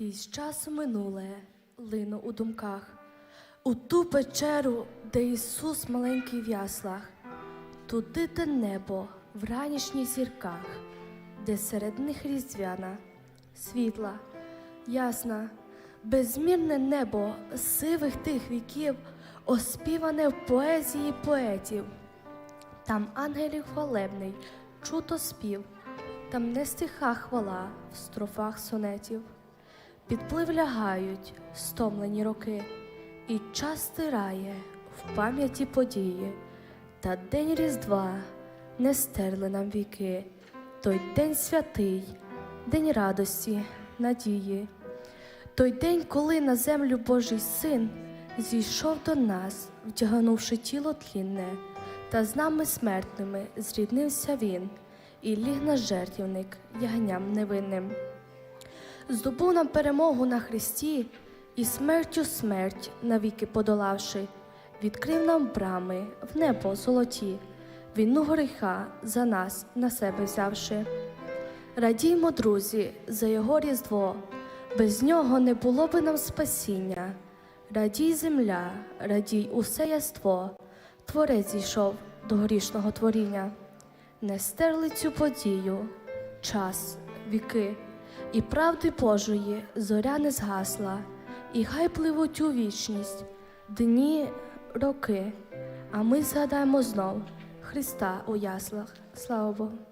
Крізь час минуле лину у думках, у ту печеру, де Ісус маленький в яслах, туди, де небо в ранішніх зірках, де серед них різдвяна, світла, ясна, безмірне небо сивих тих віків, оспіване в поезії поетів. Там ангелів хвалебний, чуто спів, там не стиха хвала в строфах сонетів. Підплив лягають стомлені роки, і час стирає в пам'яті події, та день Різдва не стерли нам віки, той день святий, день радості, надії, той день, коли на землю Божий син зійшов до нас, вдягнувши тіло тлінне, та з нами смертними зріднився він, і ліг на жертівник ягням невинним здобув нам перемогу на Христі і смертю смерть навіки подолавши, відкрив нам брами в небо золоті, війну гріха за нас на себе взявши. Радіймо, друзі, за його різдво, без нього не було би нам спасіння. Радій земля, радій усе яство, Творець зійшов до грішного творіння. Не стерли цю подію, час, віки, і правди Божої зоря не згасла, і хай пливуть у вічність дні, роки, а ми згадаємо знов Христа у яслах. Слава Богу.